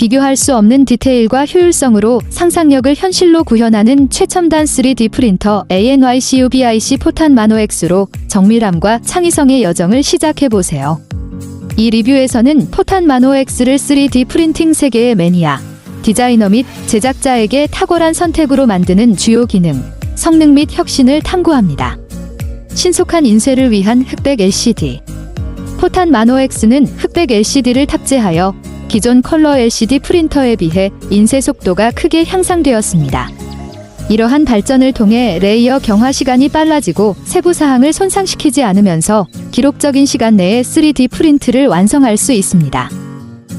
비교할 수 없는 디테일과 효율성으로 상상력을 현실로 구현하는 최첨단 3D 프린터 ANYCUBIC 포탄 마노 X로 정밀함과 창의성의 여정을 시작해 보세요. 이 리뷰에서는 포탄 마노 X를 3D 프린팅 세계의 매니아, 디자이너 및 제작자에게 탁월한 선택으로 만드는 주요 기능, 성능 및 혁신을 탐구합니다. 신속한 인쇄를 위한 흑백 LCD. 포탄 마노 X는 흑백 LCD를 탑재하여 기존 컬러 LCD 프린터에 비해 인쇄 속도가 크게 향상되었습니다. 이러한 발전을 통해 레이어 경화 시간이 빨라지고 세부 사항을 손상시키지 않으면서 기록적인 시간 내에 3D 프린트를 완성할 수 있습니다.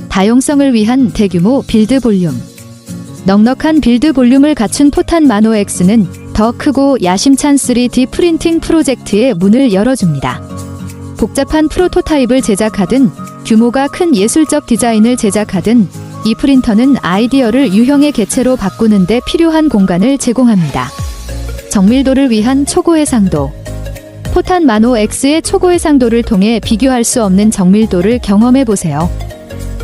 다용성을 위한 대규모 빌드 볼륨. 넉넉한 빌드 볼륨을 갖춘 포탄 마노 X는 더 크고 야심찬 3D 프린팅 프로젝트의 문을 열어줍니다. 복잡한 프로토타입을 제작하든 규모가 큰 예술적 디자인을 제작하든 이 프린터는 아이디어를 유형의 개체로 바꾸는 데 필요한 공간을 제공합니다. 정밀도를 위한 초고해 상도. 포탄 마노 X의 초고해 상도를 통해 비교할 수 없는 정밀도를 경험해 보세요.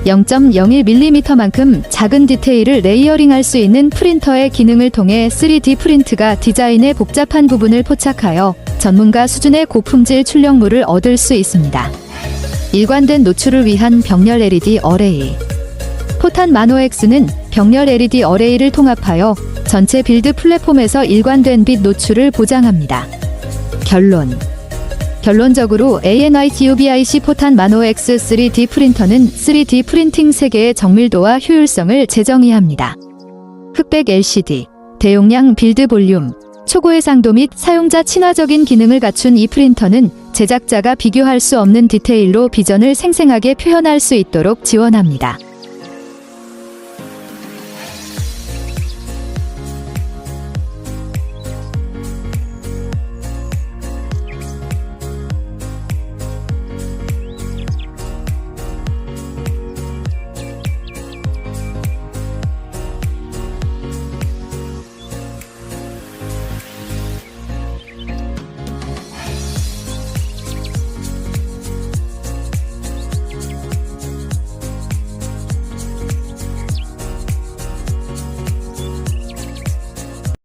0.01mm만큼 작은 디테일을 레이어링할 수 있는 프린터의 기능을 통해 3D 프린트가 디자인의 복잡한 부분을 포착하여 전문가 수준의 고품질 출력물을 얻을 수 있습니다. 일관된 노출을 위한 병렬 LED 어레이. 포탄 마노 X는 병렬 LED 어레이를 통합하여 전체 빌드 플랫폼에서 일관된 빛 노출을 보장합니다. 결론. 결론적으로 ANI TUBIC 포탄 마노 X 3D 프린터는 3D 프린팅 세계의 정밀도와 효율성을 재정의합니다. 흑백 LCD, 대용량 빌드 볼륨, 초고해 상도 및 사용자 친화적인 기능을 갖춘 이 프린터는 제작자가 비교할 수 없는 디테일로 비전을 생생하게 표현할 수 있도록 지원합니다.